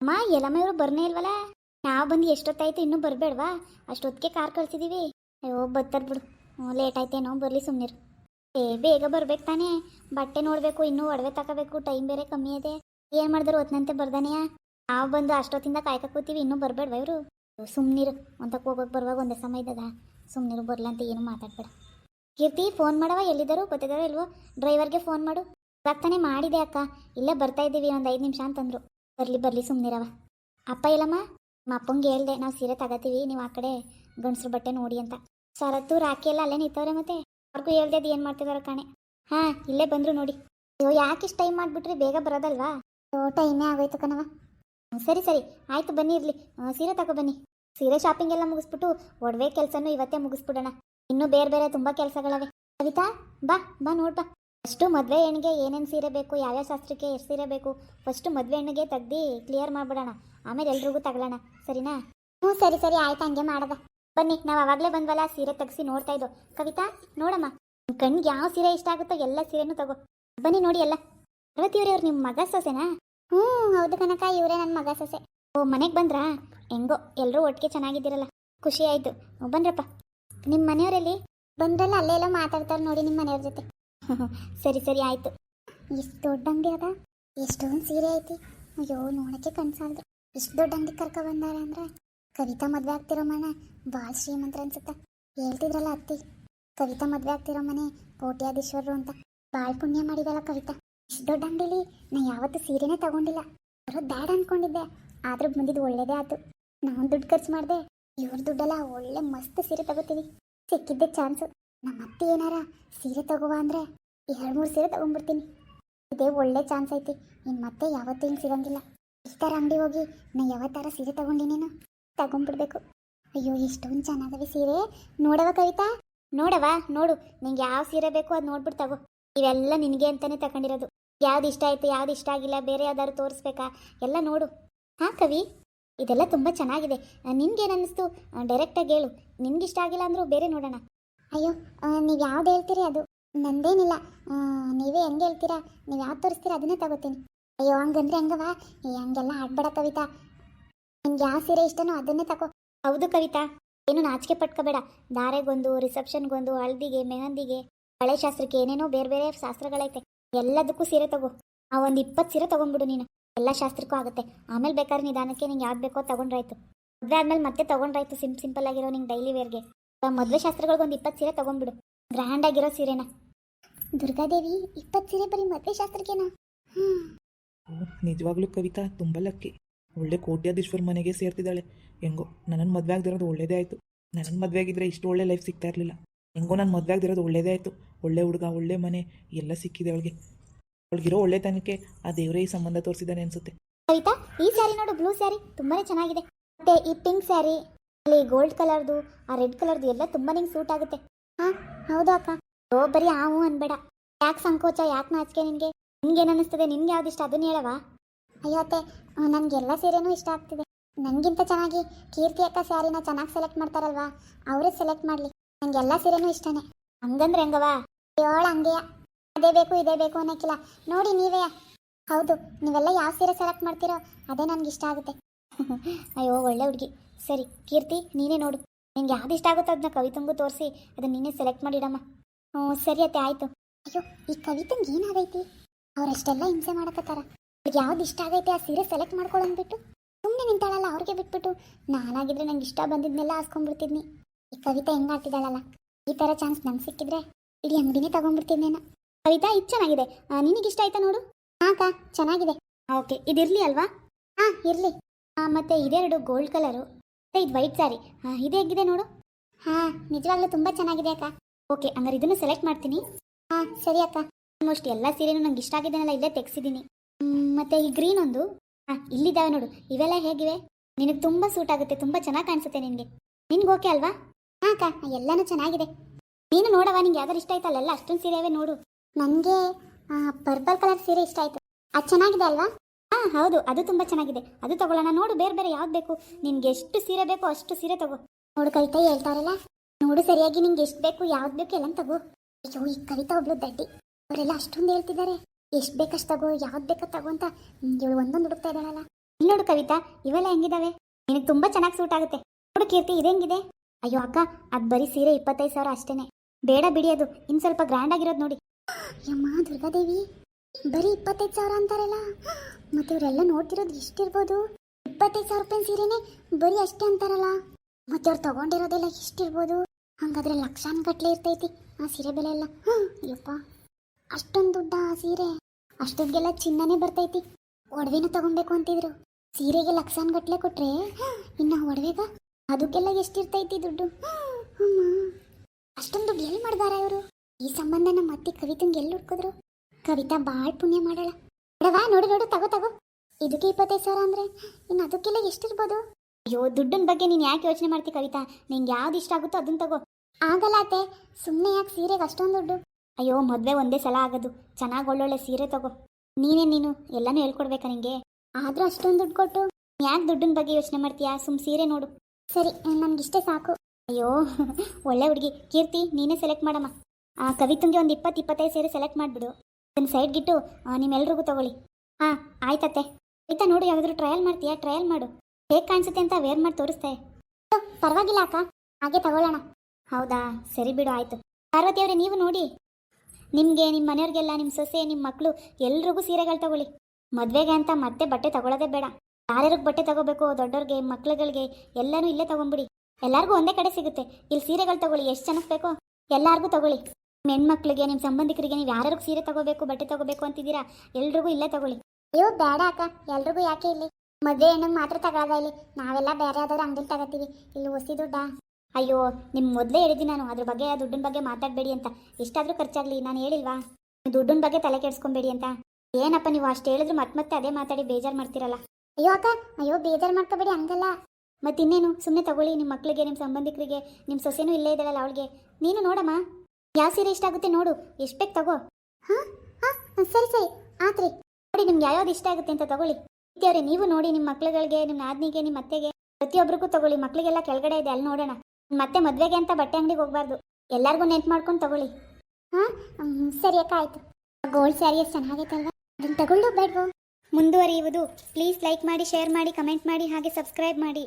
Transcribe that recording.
ಅಮ್ಮ, ಎಲ್ಲಮ್ಮ ಇವರು ಬರ್ನೇ ಇಲ್ವಲ್ಲ ನಾವು ಬಂದು ಎಷ್ಟೊತ್ತಾಯ್ತು ಇನ್ನೂ ಬರಬೇಡ್ವಾ? ಅಷ್ಟೊತ್ತಿಗೆ ಕಾರ್ ಕಳ್ಸಿದೀವಿ. ಅಯ್ಯೋ, ಬತ್ತರ್ ಬಿಡು. ಲೇಟ್ ಆಯ್ತೇನೋ, ಬರಲಿ ಸುಮ್ಮನಿರು ಏ, ಬೇಗ ಬರ್ಬೇಕು ತಾನೇ. ಬಟ್ಟೆ ನೋಡಬೇಕು, ಇನ್ನೂ ಒಡವೆ ತಗೋಬೇಕು ಟೈಮ್ ಬೇರೆ ಕಮ್ಮಿ ಇದೆ. ಏನು ಮಾಡಿದ್ರು ಹೊತ್ನಂತೆ ಬರ್ದಾನೆಯಾ ನಾವು ಬಂದು ಅಷ್ಟೊತ್ತಿಂದ ಕಾಯ್ಕ ಕೂತೀವಿ, ಇನ್ನೂ ಬರಬೇಡ್ವಾ ಇವರು? ಸುಮ್ಮನಿರು ಅಂತಕ್ಕೆ ಹೋಗೋಕೆ ಬರುವಾಗ ಒಂದೇ ಸಮಯ ಇದ್ದದ. ಸುಮ್ಮನಿರು ಬರಲ್ಲ ಅಂತ ಏನು ಮಾತಾಡ್ಬೇಡ. ಕೀರ್ತಿ ಫೋನ್ ಮಾಡವ? ಎಲ್ಲಿದ್ದಾರೋ, ಗೊತ್ತಿದ್ದಾರೋ ಇಲ್ವೋ? ಡ್ರೈವರ್ಗೆ ಫೋನ್ ಮಾಡು. ಇವಾಗ ತಾನೇ ಮಾಡಿದೆ ಅಕ್ಕ. ಇಲ್ಲೇ ಬರ್ತಾ ಇದ್ದೀವಿ ಒಂದು ಐದು ನಿಮಿಷ ಅಂತಂದ್ರು. ಬರಲಿ ಬರಲಿ ಸುಮ್ಮನಿರವ ಅಪ್ಪ ಇಲ್ಲಮ್ಮ? ನಮ್ಮ ಅಪ್ಪಂಗೆ ಹೇಳ್ದೆ, ನಾವು ಸೀರೆ ತಗೋತೀವಿ, ನೀವು ಆ ಕಡೆ ಗಂಡಸ್ರ ಬಟ್ಟೆ ನೋಡಿ ಅಂತ. ಶರತ್ತು, ರಾಖಿ ಎಲ್ಲ ಅಲ್ಲೇ ನಿಂತವ್ರೆ ಮತ್ತೆ? ಅವ್ರಿಗೂ ಹೇಳ್ದೆ ಅದು ಏನು ಮಾಡ್ತಿದಾರೋ ಕಾಣೆ. ಹಾಂ, ಇಲ್ಲೇ ಬಂದರು ನೋಡಿ. ಅಯ್ಯೋ ಇಷ್ಟು ಟೈಮ್ ಮಾಡಿಬಿಟ್ರಿ? ಬೇಗ ಬರೋದಲ್ವಾ? ಟೈಮೇ ಆಗೋಯ್ತು ಕಣವ ಸರಿ ಸರಿ. ಆಯ್ತು, ಬನ್ನಿ, ಇರಲಿ. ಸೀರೆ ತಗೋ ಬನ್ನಿ. ಸೀರೆ ಶಾಪಿಂಗ್ ಎಲ್ಲ ಮುಗಿಸ್ಬಿಟ್ಟು ಒಡವೆ ಕೆಲಸನೂ ಇವತ್ತೇ ಮುಗಿಸ್ಬಿಡೋಣ. ಇನ್ನೂ ಬೇರೆ ಬೇರೆ ತುಂಬ ಕೆಲಸಗಳವೆ. ಕವಿತಾ ಬಾ ಬಾ, ನೋಡ್ ಬಾ. ಫಸ್ಟು ಮದುವೆ ಹೆಣ್ಣಿಗೆ ಏನೇನು ಸೀರೆ ಬೇಕು ಯಾವ್ಯಾವ ಶಾಸ್ತ್ರಕ್ಕೆ ಎಷ್ಟು ಸೀರೆ ಬೇಕು ಫಸ್ಟು ಮದುವೆ ಹೆಣ್ಣಿಗೆ ತೆಗ್ದು ಕ್ಲಿಯರ್ ಮಾಡಿಬಿಡೋಣ. ಆಮೇಲೆ ಎಲ್ರಿಗೂ ತಗೊಳ್ಳೋಣ. ಸರಿನಾ? ಹ್ಞೂ, ಸರಿ ಸರಿ, ಆಯ್ತು, ಹಂಗೆ ಮಾಡದ. ಬನ್ನಿ, ನಾವು ಅವಾಗಲೇ ಬಂದ್ವಲ್ಲ, ಸೀರೆ ತೆಗ್ಸಿ ನೋಡ್ತಾ ಇದ್ದೋ ಕವಿತಾ, ನೋಡಮ್ಮ ಕಣ್ಣಿಗೆ ಯಾವ ಸೀರೆ ಇಷ್ಟ ಆಗುತ್ತೋ ಎಲ್ಲ ಸೀರೆನೂ ತಗೋ. ಬನ್ನಿ ನೋಡಿ ಎಲ್ಲ. ಪಾರ್ವತಿ ಇವ್ರು ನಿಮ್ಮ ಮಗ ಸೊಸೆನಾ? ಹ್ಞೂ, ಹೌದು ಕನಕ ಇವರೇ ನನ್ನ ಮಗ ಸೊಸೆ. ಓ, ಮನೆಗೆ ಬಂದ್ರಾ? ಹೆಂಗೋ ಎಲ್ಲರೂ ಒಟ್ಟಿಗೆ ಚೆನ್ನಾಗಿದ್ದೀರಲ್ಲ. ಖುಷಿ ಆಯಿತು. ಬನ್ರಪ್ಪ ನಿಮ್ಮ ಮನೆಯವರಲ್ಲಿ ಬಂದ್ರಲ್ಲ, ಅಲ್ಲೇ ಎಲ್ಲ ಮಾತಾಡ್ತಾರೆ ನೋಡಿ ನಿಮ್ಮ ಮನೆಯವ್ರ ಜೊತೆ. ಸರಿ ಸರಿ, ಆಯಿತು. ಎಷ್ಟು ದೊಡ್ಡ ಅಂಗಡಿ ಅದ? ಎಷ್ಟೊಂದು ಸೀರೆ ಐತಿ. ಅಯ್ಯೋ, ನೋಡಕ್ಕೆ ಕನ್ಸಾಲ್ದು ಇಷ್ಟು ದೊಡ್ಡ ಅಂಗಡಿ ಕರ್ಕೊ ಬಂದಾರ ಅಂದ್ರೆ ಕವಿತಾ ಮದ್ವೆ ಆಗ್ತಿರೋ ಮನೆ ಭಾಳ ಶ್ರೀಮಂತರ ಅನ್ಸುತ್ತೆ. ಹೇಳ್ತಿದ್ರಲ್ಲ ಅತ್ತಿ, ಕವಿತಾ ಮದ್ವೆ ಆಗ್ತಿರೋ ಮನೆ ಕೋಟ್ಯಾಧೀಶ್ವರರು ಅಂತ. ಭಾಳ ಪುಣ್ಯ ಮಾಡಿದಲ್ಲ ಕವಿತಾ. ಇಷ್ಟು ದೊಡ್ಡ ಅಂಗಡಿಲಿ ನಾ ಯಾವತ್ತೂ ಸೀರೆನೇ ತಗೊಂಡಿಲ್ಲ. ಬರೋದು ಬ್ಯಾಡ ಅನ್ಕೊಂಡಿದ್ದೆ. ಆದ್ರೂ ಬಂದಿದ್ದು ಒಳ್ಳೇದೇ ಆಯ್ತು. ನಾನು ದುಡ್ಡು ಖರ್ಚು ಮಾಡಿದೆ. ಇವ್ರ ದುಡ್ಡೆಲ್ಲ ಒಳ್ಳೆ ಮಸ್ತ್ ಸೀರೆ ತಗೋತೀವಿ ಸಿಕ್ಕಿದ್ದೆ ಚಾನ್ಸು. ನಮ್ಮ ಅತ್ತೆ ಏನಾರ ಸೀರೆ ತಗೋವ ಅಂದ್ರೆ ಎರಡು ಮೂರು ಸೀರೆ ತಗೊಂಡ್ಬಿಡ್ತೀನಿ. ಇದೇ ಒಳ್ಳೆ ಚಾನ್ಸ್ ಐತಿ. ಇನ್ನು ಮತ್ತೆ ಯಾವತ್ತೂ ಹಿಂಗೆ ಸಿಗಂಗಿಲ್ಲ. ಈ ಥರ ಅಂಗಡಿ ಹೋಗಿ ನಾ ಯಾವತ್ತಾರ ಸೀರೆ ತಗೊಂಡಿನೇನು ತಗೊಂಡ್ಬಿಡ್ಬೇಕು. ಅಯ್ಯೋ, ಎಷ್ಟೊಂದು ಚೆನ್ನಾಗವೆ ಸೀರೆ. ನೋಡವ ಕವಿತಾ? ನೋಡವ? ನೋಡು. ನಿಂಗೆ ಯಾವ ಸೀರೆ ಬೇಕು ಅದು ನೋಡ್ಬಿಟ್ಟು ತಗೋ ಇವೆಲ್ಲ ನಿನಗೆ ಅಂತಾನೆ ತಗೊಂಡಿರೋದು. ಯಾವ್ದು ಇಷ್ಟ ಆಯ್ತು, ಯಾವ್ದು ಇಷ್ಟ ಆಗಿಲ್ಲ, ಬೇರೆ ಯಾವ್ದಾದ್ರು ತೋರಿಸ್ಬೇಕಾ? ಎಲ್ಲ ನೋಡು. ಹಾಂ, ಕವಿ? ಇದೆಲ್ಲ ತುಂಬ ಚೆನ್ನಾಗಿದೆ. ನಿನ್ಗೇನು ಅನ್ನಿಸ್ತು ಡೈರೆಕ್ಟಾಗಿ ಹೇಳು. ನಿನ್ಗೆ ಇಷ್ಟ ಆಗಿಲ್ಲ ಅಂದರೂ ಬೇರೆ ನೋಡೋಣ. ಅಯ್ಯೋ ನೀವು ಯಾವ್ದು ಹೇಳ್ತೀರಿ ಅದು? ನಂದೇನಿಲ್ಲ. ನೀವೇ ಹೆಂಗೆ ಹೇಳ್ತೀರಾ? ನೀವು ಯಾವ್ದು ತೋರಿಸ್ತೀರಾ? ಅದನ್ನೇ ತಗೋತೀನಿ. ಅಯ್ಯೋ, ಹಂಗಂದ್ರೆ ಹಂಗವಾ ಹಂಗೆಲ್ಲ ಆಡ್ಬೇಡ ಕವಿತಾ. ನಿಮ್ಗೆ ಯಾವ ಸೀರೆ ಇಷ್ಟನೋ ಅದನ್ನೇ ತಗೋ. ಹೌದು ಕವಿತಾ. ಏನು ನಾಚಿಕೆ ಪಟ್ಕೋಬೇಡ. ದಾರೆಗೊಂದು, ರಿಸೆಪ್ಷನ್ಗೊಂದು, ಹಳದಿಗೆ, ಮೆಹಂದಿಗೆ, ಹಳೆ ಶಾಸ್ತ್ರಕ್ಕೆ ಏನೇನೋ ಬೇರೆ ಬೇರೆ ಶಾಸ್ತ್ರಗಳೈತೆ. ಎಲ್ಲದಕ್ಕೂ ಸೀರೆ ತಗೋ. ಆ ಒಂದು ಇಪ್ಪತ್ತು ಸೀರೆ ತಗೊಂಡ್ಬಿಡು ನೀನು. ಎಲ್ಲ ಶಾಸ್ತ್ರಕ್ಕೂ ಆಗುತ್ತೆ. ಆಮೇಲೆ ಬೇಕಾದ್ರೆ ನಿಧಾನಕ್ಕೆ ನಿಂಗೆ ಯಾವ್ದು ಬೇಕೋ ತಗೊಂಡ್ರಾಯ್ತು. ಮದುವೆ ಆದ್ಮೇಲೆ ಮತ್ತೆ ತಗೊಂಡ್ರಾಯ್ತು. ಸಿಂಪ್ ಸಿಂಪಲ್ ಆಗಿರೋ ನಿಂಗೆ ಡೈಲಿ ವೇರ್ಗೆ. ಮದುವೆ ಶಾಸ್ತ್ರಗಳಿಗೊಂದು ಇಪ್ಪತ್ತು ಸೀರೆ ತಗೊಂಡ್ಬಿಡು. ಗ್ರ್ಯಾಂಡ್ ಆಗಿರೋ ಸೀರೆನ. ದುರ್ಗಾದೇವಿ ಇಪ್ಪತ್ತು ಸೀರೆ ಬರೀ ಮದುವೆ ಶಾಸ್ತ್ರಕ್ಕೇನಾ? ಹ್ಮ್. ನಿಜವಾಗ್ಲೂ ಕವಿತಾ ತುಂಬ ಲಕ್ಕಿ ಒಳ್ಳೆ ಕೋಟ್ಯಾಧೀಶ್ವರ ಮನೆಗೆ ಸೇರ್ತಿದ್ದಾಳೆ. ಹೆಂಗೋ ನನ್ನ ಮದುವೆ ಆಗದಿರೋದು ಒಳ್ಳೇದೇ ಆಯಿತು. ನನ್ನ ಮದುವೆ ಆಗಿದ್ರೆ ಇಷ್ಟು ಒಳ್ಳೆ ಲೈಫ್ ಸಿಗ್ತಾ ಇರಲಿಲ್ಲ. ಹೆಂಗೋ ನನ್ನ ಮದುವೆ ಆಗದಿರೋದು ಒಳ್ಳೇದೇ ಆಯ್ತು. ಒಳ್ಳೆ ಹುಡುಗ ಒಳ್ಳೆ ಮನೆ ಎಲ್ಲ ಸಿಕ್ಕಿದೆ ಅವಳಿಗೆ. ಅವಳಿಗಿರೋ ಒಳ್ಳೆತನಕ್ಕೆ ಆ ದೇವರೇ ಈ ಸಂಬಂಧ ತೋರಿಸಿದ್ದಾನೆ ಅನ್ಸುತ್ತೆ. ಕವಿತಾ ಈ ಸ್ಯಾರಿ ನೋಡು ಬ್ಲೂ ಸ್ಯಾರಿ ತುಂಬಾನೇ ಚೆನ್ನಾಗಿದೆ. ಮತ್ತೆ ಈ ಪಿಂಕ್ ಸ್ಯಾರಿ ಅಲ್ಲಿ ಗೋಲ್ಡ್ ಕಲರ್ದು ಆ ರೆಡ್ ಕಲರ್ದು ಎಲ್ಲ ತುಂಬಾ ನಿಂಗೆ ಸೂಟ್ ಆಗುತ್ತೆ. ಹಾ, ಹೌದು ಅಕ್ಕ. ಓ, ಬರೀ ಆವು ಅನ್ಬೇಡ. ಯಾಕೆ ಸಂಕೋಚ, ಯಾಕೆ ನಾಚಿಕೆ ನಿನ್ಗೆ? ನಿಮ್ಗೆ ಏನ್ ಅನಿಸ್ತದೆ ನಿನ್ಗೆ ಯಾವ್ದು ಇಷ್ಟ? ಅದನ್ನ ಹೇಳವಾ ಅಯ್ಯೋ ಅತ್ತೆ ನನಗೆಲ್ಲ ಸೀರೆನೂ ಇಷ್ಟ ಆಗ್ತಿದೆ. ನನಗಿಂತ ಚೆನ್ನಾಗಿ ಕೀರ್ತಿ ಅಕ್ಕ ಸ್ಯಾರಿನ ಚೆನ್ನಾಗಿ ಸೆಲೆಕ್ಟ್ ಮಾಡ್ತಾರಲ್ವಾ? ಅವರೇ ಸೆಲೆಕ್ಟ್ ಮಾಡಲಿ. ನನಗೆಲ್ಲ ಸೀರೆನೂ ಇಷ್ಟನೇ. ಹಂಗಂದ್ರೆ ಹೆಂಗವಾ ಏಳು ಹಂಗೆಯ ಅದೇ ಬೇಕು, ಇದೇ ಬೇಕು ಅನ್ನೋಕ್ಕಿಲ್ಲ. ನೋಡಿ ನೀವೇ. ಹೌದು, ನೀವೆಲ್ಲ ಯಾವ ಸೀರೆ ಸೆಲೆಕ್ಟ್ ಮಾಡ್ತೀರೋ, ಅದೇ ನನಗೆ ಇಷ್ಟ ಆಗುತ್ತೆ. ಅಯ್ಯೋ, ಒಳ್ಳೆ ಹುಡುಗಿ. ಸರಿ, ಕೀರ್ತಿ, ನೀನೇ ನೋಡು. ನಿಂಗೆ ಯಾವ್ದು ಇಷ್ಟ ಆಗುತ್ತೋ ಅದನ್ನ ಕವಿತಂಗು ತೋರಿಸಿ, ಅದನ್ನ ನೀನೇ ಸೆಲೆಕ್ಟ್ ಮಾಡಿಡಮ್ಮ. ಹ್ಞೂ, ಸರಿ ಅತ್ತೆ, ಆಯಿತು. ಅಯ್ಯೋ, ಈ ಕವಿತಂಗೆ ಏನಾಗೈತಿ? ಅವರಷ್ಟೆಲ್ಲ ಹಿಂಸೆ ಮಾಡಕತ್ತಾರ. ಅವ್ರಿಗೆ ಯಾವ್ದು ಇಷ್ಟ ಆಗೈತೆ ಆ ಸೀರೆ ಸೆಲೆಕ್ಟ್ ಮಾಡ್ಕೊಳ್ಳೋಂದ್ಬಿಟ್ಟು ಸುಮ್ಮನೆ ನಿಂತಾಳಲ್ಲ, ಅವ್ರಿಗೆ ಬಿಟ್ಬಿಟ್ಟು? ನಾನಾಗಿದ್ರೆ ನಂಗೆ ಇಷ್ಟ ಬಂದಿದ್ನೆಲ್ಲ ಹಾಸ್ಕೊಂಡ್ಬಿಡ್ತಿದ್ನಿ. ಈ ಕವಿತಾ ಹೆಂಗ್ ಆಡ್ತಿದ್ದಾಳಲ್ಲ? ಈ ಥರ ಚಾನ್ಸ್ ನಂಗೆ ಸಿಕ್ಕಿದ್ರೆ ಇಡೀ ಅಂಗಡಿನೇ ತಗೊಂಡ್ಬಿಡ್ತಿದ್ನೇನೋ ಕವಿತಾ, ಇದು ಚೆನ್ನಾಗಿದೆ. ನಿನಗೆ ಇಷ್ಟ ಆಯ್ತಾ ನೋಡು? ಹಾಂ ಅಕ್ಕ ಚೆನ್ನಾಗಿದೆ. ಓಕೆ, ಇದಿರಲಿ ಅಲ್ವಾ? ಹಾಂ, ಇರಲಿ. ಮತ್ತೆ ಇದೆರಡು ಗೋಲ್ಡ್ ಕಲರು ಮತ್ತೆ ಇದು ವೈಟ್ ಸ್ಯಾರಿ ಹಾಂ ಇದು ಹೇಗಿದೆ ನೋಡು. ಹಾಂ, ನಿಜವಾಗ್ಲೂ ತುಂಬ ಚೆನ್ನಾಗಿದೆ ಅಕ್ಕ. ಓಕೆ ಹಂಗಾರೆ ಇದನ್ನು ಸೆಲೆಕ್ಟ್ ಮಾಡ್ತೀನಿ. ಹಾಂ, ಸರಿ ಅಕ್ಕ. ಆಲ್ಮೋಸ್ಟ್ ಎಲ್ಲ ಸೀರೆನೂ ನಂಗೆ ಇಷ್ಟ ಆಗಿದೆನಲ್ಲ, ಇಲ್ಲೇ ತೆಗ್ಸಿದ್ದೀನಿ. ಮತ್ತೆ ಈ ಗ್ರೀನ್ ಒಂದು. ಹಾಂ ಇಲ್ಲಿದ್ದಾವೆ ನೋಡು. ಇವೆಲ್ಲ ಹೇಗಿವೆ? ನಿನಗೆ ತುಂಬ ಸೂಟ್ ಆಗುತ್ತೆ, ತುಂಬ ಚೆನ್ನಾಗಿ ಕಾಣಿಸುತ್ತೆ ನಿನಗೆ. ನಿನ್ಗೆ ಓಕೆ ಅಲ್ವಾ? ಹಾಂ, ಅಕ್ಕ, ಎಲ್ಲನೂ ಚೆನ್ನಾಗಿದೆ. ನೀನು ನೋಡವ ನಿಂಗೆ ಯಾವ್ದಾರು ಇಷ್ಟ ಆಯ್ತಲ್ಲ ಎಲ್ಲ ಅಷ್ಟೊಂದು ಸೀರೆ ಇವೆ ನೋಡು. ನನಗೆ ಪರ್ಪಲ್ ಕಲರ್ ಸೀರೆ ಇಷ್ಟ ಆಯ್ತು. ಅದು ಚೆನ್ನಾಗಿದೆ ಅಲ್ವಾ? ಹೌದು, ಅದು ತುಂಬಾ ಚೆನ್ನಾಗಿದೆ. ಅದು ತಗೊಳ್ಳೋಣ, ನೋಡು, ಬೇರೆ ಬೇರೆ ಯಾವ್ದು ಬೇಕು? ನಿನ್ಗೆ ಎಷ್ಟು ಸೀರೆ ಬೇಕೋ ಅಷ್ಟು ಸೀರೆ ತಗೋ. ನೋಡು ಕವಿತಾ, ಹೇಳ್ತಾರಲ್ಲ, ನೋಡು ಸರಿಯಾಗಿ ನಿಂಗೆ ಎಷ್ಟು ಬೇಕು, ಯಾವ್ದು ಬೇಕು ಎಲ್ಲ ತಗೋ. ಅಯ್ಯೋ, ಈ ಕವಿತಾ ಒಬ್ಳು ದಡ್ಡಿ. ಅವರೆಲ್ಲ ಅಷ್ಟೊಂದು ಹೇಳ್ತಿದ್ದಾರೆ. ಎಷ್ಟು ಬೇಕಷ್ಟು ತಗೋ, ಯಾವ್ದು ಬೇಕೋ ತಗೋ ಅಂತ ಇವಳು ಒಂದೊಂದು ಹುಡುಕ್ತಾ ಇದ್ದಾಳಲ್ಲ. ಇಲ್ಲಿ ನೋಡು ಕವಿತಾ, ಇವೆಲ್ಲ ಹೆಂಗಿದಾವೆ? ನಿನಗೆ ತುಂಬಾ ಚೆನ್ನಾಗಿ ಸೂಟ್ ಆಗುತ್ತೆ. ನೋಡು ಕೀರ್ತಿ ಇದೆಂಗಿದೆ ಅಯ್ಯೋ, ಅಕ್ಕ, ಅದು ಬರೀ ಸೀರೆ ಇಪ್ಪತ್ತೈದು ಸಾವಿರ ಅಷ್ಟೇನೆ. ಬೇಡ ಬಿಡಿ ಅದು ಇನ್ನು ಸ್ವಲ್ಪ ಗ್ರ್ಯಾಂಡ್ ಆಗಿರೋದು ನೋಡಿ. ಯಮ್ಮ, ದುರ್ಗಾದೇವಿ. ಬರೀ ಇಪ್ಪತ್ತೈದು ಸಾವಿರ ಅಂತಾರಲ್ಲ? ಮತ್ತೆ ಇವರೆಲ್ಲ ನೋಡ್ತಿರೋದು ಎಷ್ಟಿರ್ಬೋದು? ಇಪ್ಪತ್ತೈದು ಸಾವಿರ ರೂಪಾಯಿ ಸೀರೆನೆ ಬರೀ ಅಷ್ಟೇ ಅಂತಾರಲ್ಲ? ಮತ್ತೆ ಅವ್ರು ತಗೊಂಡಿರೋದೆಲ್ಲ ಎಷ್ಟಿರ್ಬೋದು? ಹಂಗಾದ್ರೆ ಲಕ್ಷಾನ್ಗಟ್ಲೆ ಇರ್ತೈತಿ ಆ ಸೀರೆ ಬೆಲೆ ಎಲ್ಲ. ಅಯ್ಯಪ್ಪ ಅಷ್ಟೊಂದು ದುಡ್ಡ ಆ ಸೀರೆ. ಅಷ್ಟೊಂದಿಗೆಲ್ಲ ಚಿನ್ನನೇ ಬರ್ತೈತಿ. ಒಡವೆನೂ ತಗೊಬೇಕು ಅಂತಿದ್ರು. ಸೀರೆಗೆ ಲಕ್ಷಾನ್ಗಟ್ಲೆ ಕೊಟ್ರೆ ಇನ್ನು ಒಡವೆಗ ಅದಕ್ಕೆಲ್ಲ ಎಷ್ಟಿರ್ತೈತಿ ದುಡ್ಡು? ಅಷ್ಟೊಂದು ದುಡ್ಡು ಎಲ್ಲಿ ಮಾಡ್ದಾರ ಇವರು? ಈ ಸಂಬಂಧ ನಮ್ಮ ಅತ್ತಿ ಕವಿತಂಗೆ ಎಲ್ಲಿ ಹುಡ್ಕಿದ್ರು? ಕವಿತಾ ಭಾಳ ಪುಣ್ಯ ಮಾಡಲ್ಲ ನೋಡವಾ ನೋಡು ನೋಡು, ತಗೋ ತಗೋ. ಇದಕ್ಕೆ ಇಪ್ಪತ್ತೈದು ಸಾವಿರ ಅಂದ್ರೆ ಇನ್ನು ಅದಕ್ಕೆಲ್ಲ ಎಷ್ಟಿರ್ಬೋದು? ಅಯ್ಯೋ, ದುಡ್ಡಿನ ಬಗ್ಗೆ ನೀನು ಯಾಕೆ ಯೋಚನೆ ಮಾಡ್ತಿ ಕವಿತಾ? ನಿಂಗೆ ಯಾವ್ದು ಇಷ್ಟ ಆಗುತ್ತೋ ಅದನ್ನ ತಗೋ. ಆಗಲ್ಲ ಅತ್ತೆ ಸುಮ್ಮನೆ ಯಾಕೆ ಸೀರೆಗೆ ಅಷ್ಟೊಂದು ದುಡ್ಡು? ಅಯ್ಯೋ, ಮದುವೆ ಒಂದೇ ಸಲ ಆಗೋದು. ಚೆನ್ನಾಗಿ ಒಳ್ಳೊಳ್ಳೆ ಸೀರೆ ತಗೋ. ನೀನೇ ನೀನು? ಎಲ್ಲನೂ ಹೇಳ್ಕೊಡ್ಬೇಕಾ ನಿಂಗೆ? ಆದರೂ ಅಷ್ಟೊಂದು ದುಡ್ಡು ಕೊಟ್ಟು ಯಾಕೆ ದುಡ್ಡಿನ ಬಗ್ಗೆ ಯೋಚನೆ ಮಾಡ್ತೀಯಾ? ಸುಮ್ ಸೀರೆ ನೋಡು. ಸರಿ, ನನ್ಗಿಷ್ಟೇ ಸಾಕು. ಅಯ್ಯೋ, ಒಳ್ಳೆ ಹುಡುಗಿ. ಕೀರ್ತಿ, ನೀನೇ ಸೆಲೆಕ್ಟ್ ಮಾಡಮ್ಮ. ಆ ಕವಿತಂಗೆ ಒಂದು ಇಪ್ಪತ್ತು ಇಪ್ಪತ್ತೈದು ಸೀರೆ ಸೆಲೆಕ್ಟ್ ಮಾಡಿಬಿಡು. ಅದನ್ನ ಸೈಡ್ಗಿಟ್ಟು ನಿಮ್ಮೆಲ್ರಿಗೂ ತಗೊಳ್ಳಿ. ಹಾಂ ಆಯ್ತತ್ತೆ ಆಯ್ತಾ ನೋಡು ಯಾವ್ದಾದ್ರು ಟ್ರಯಲ್ ಮಾಡ್ತೀಯಾ? ಟ್ರಯಲ್ ಮಾಡು. ಹೇಗೆ ಕಾಣಿಸುತ್ತೆ ಅಂತ ವೇರ್ ಮಾಡಿ ತೋರಿಸ್ತೆ. ಪರವಾಗಿಲ್ಲ ಅಕ್ಕ. ಹಾಗೆ ತಗೊಳ್ಳೋಣ. ಹೌದಾ? ಸರಿ ಬಿಡು, ಆಯಿತು. ಪಾರ್ವತಿ ಅವರೇ, ನೀವು ನೋಡಿ. ನಿಮಗೆ ನಿಮ್ಮ ಮನೆಯವ್ರಿಗೆಲ್ಲ ನಿಮ್ಮ ಸೊಸೆ ನಿಮ್ಮ ಮಕ್ಕಳು ಎಲ್ರಿಗೂ ಸೀರೆಗಳು ತಗೊಳ್ಳಿ. ಮದುವೆಗೆ ಅಂತ ಮತ್ತೆ ಬಟ್ಟೆ ತಗೊಳ್ಳೋದೇ ಬೇಡ. ಯಾರ್ಯಾರಿಗೆ ಬಟ್ಟೆ ತಗೋಬೇಕು, ದೊಡ್ಡವ್ರಿಗೆ, ಮಕ್ಳುಗಳಿಗೆ, ಎಲ್ಲನೂ ಇಲ್ಲೇ ತಗೊಂಬಿಡಿ ಎಲ್ಲರಿಗೂ ಒಂದೇ ಕಡೆ ಸಿಗುತ್ತೆ. ಇಲ್ಲಿ ಸೀರೆಗಳು ತಗೊಳ್ಳಿ. ಎಷ್ಟು ಜನಕ್ಕೆ ಬೇಕೋ ಎಲ್ಲರಿಗೂ ತಗೊಳ್ಳಿ. ಹೆಣ್ಮಕ್ಳಿಗೆ ನಿಮ್ಮ ಸಂಬಂಧಿಕರಿಗೆ ನೀವು ಯಾರ್ಯಾರಿಗೆ ಸೀರೆ ತಗೋಬೇಕು ಬಟ್ಟೆ ತಗೋಬೇಕು ಅಂತಿದ್ದೀರಾ? ಎಲ್ರಿಗೂ ಇಲ್ಲೇ ತಗೊಳ್ಳಿ. ಅಯ್ಯೋ ಬೇಡ ಅಕ್ಕ. ಎಲ್ರಿಗೂ ಯಾಕೆ ಇಲ್ಲಿ? ಮದುವೆ ಹೆಣ್ಣಿಗೆ ಮಾತ್ರ ತಗೋದ ಇಲ್ಲಿ. ನಾವೆಲ್ಲ ಬೇರೆ ಯಾವ್ದಾದ್ರು ಅಂಗಡಿಲಿ ತಗೋತೀವಿ. ಇಲ್ಲಿ ಹೊಸಿ ದುಡ್ಡಾ. ಅಯ್ಯೋ ನಿಮ್ ಮೊದಲೇ ಹೇಳಿದ್ದೀನಿ ನಾನು. ಅದ್ರ ಬಗ್ಗೆ ದುಡ್ಡಿನ ಬಗ್ಗೆ ಮಾತಾಡಬೇಡಿ ಅಂತ. ಎಷ್ಟಾದ್ರೂ ಖರ್ಚಾಗ್ಲಿ ನಾನು ಹೇಳಿಲ್ವಾ? ದುಡ್ಡಿನ ಬಗ್ಗೆ ತಲೆ ಕೆಡ್ಸ್ಕೊಂಬೇಡಿ ಅಂತ. ಏನಪ್ಪ ನೀವು ಅಷ್ಟು ಹೇಳಿದ್ರು ಮತ್ತೆ ಮತ್ತೆ ಅದೇ ಮಾತಾಡಿ ಬೇಜಾರು ಮಾಡ್ತೀರಲ್ಲ? ಅಯ್ಯೋ ಅಕ್ಕ. ಅಯ್ಯೋ ಬೇಜಾರು ಮಾಡ್ಕೋಬೇಡಿ ಹಂಗಲ್ಲ. ಮತ್ತಿನ್ನೇನು? ಸುಮ್ಮನೆ ತಗೊಳ್ಳಿ. ನಿಮ್ಮ ಮಕ್ಕಳಿಗೆ ನಿಮ್ಮ ಸಂಬಂಧಿಕರಿಗೆ ನಿಮ್ಮ ಸೊಸೆನೂ ಇಲ್ಲೇ ಇದ್ದಾಳಲ್ಲ ಅವಳಿಗೆ. ನೀನು ನೋಡಮ್ಮ. ಯಾವ ಸೀರೆ ಇಷ್ಟ ಆಗುತ್ತೆ ನೋಡು. ಎಷ್ಟು ಬೇಕು ತಗೋ. ಹಾಂ? ಹಾಂ? ಸರಿ ಸರಿ. ಆತ್ರಿ. ನೋಡಿ ನಿಮ್ಗೆ ಯಾವ್ಯಾವ್ದು ಇಷ್ಟ ಆಗುತ್ತೆ ಅಂತ ತಗೊಳ್ಳಿ. ಇತ್ಯಾವ್ರೆ ನೀವು ನೋಡಿ ನಿಮ್ಮ ಮಕ್ಳುಗಳಿಗೆ ನಿಮ್ಮ ಆದ್ನಿಗೆ ನಿಮ್ಮ ಅತ್ತೆಗೆ. ಪ್ರತಿಯೊಬ್ಬರಿಗೂ ತಗೊಳ್ಳಿ. ಮಕ್ಳಿಗೆಲ್ಲ ಕೆಳಗಡೆ ಇದೆ, ಅಲ್ಲಿ ನೋಡೋಣ. ಮತ್ತೆ ಮದ್ವೆಗೆ ಅಂತ ಬಟ್ಟೆ ಅಂಗಡಿಗೆ ಹೋಗ್ಬಾರ್ದು. ಎಲ್ಲರಿಗೂ ನೆನ್ಪು ಮಾಡ್ಕೊಂಡು ತಗೊಳ್ಳಿ. ಹಾಂ? ಸರಿ ಅಕ್ಕ, ಆಯ್ತು. ಗೋಲ್ಡ್ ಸ್ಯಾರಿ ಎಷ್ಟು ಚೆನ್ನಾಗೈತಲ್ವಾ? ಅದನ್ನ ತಗೊಳ್ಳು ಬೇಡವು ಮುಂದುವರಿಯುವುದು. ಪ್ಲೀಸ್ ಲೈಕ್ ಮಾಡಿ ಶೇರ್ ಮಾಡಿ ಕಮೆಂಟ್ ಮಾಡಿ, ಹಾಗೆ ಸಬ್ಸ್ಕ್ರೈಬ್ ಮಾಡಿ.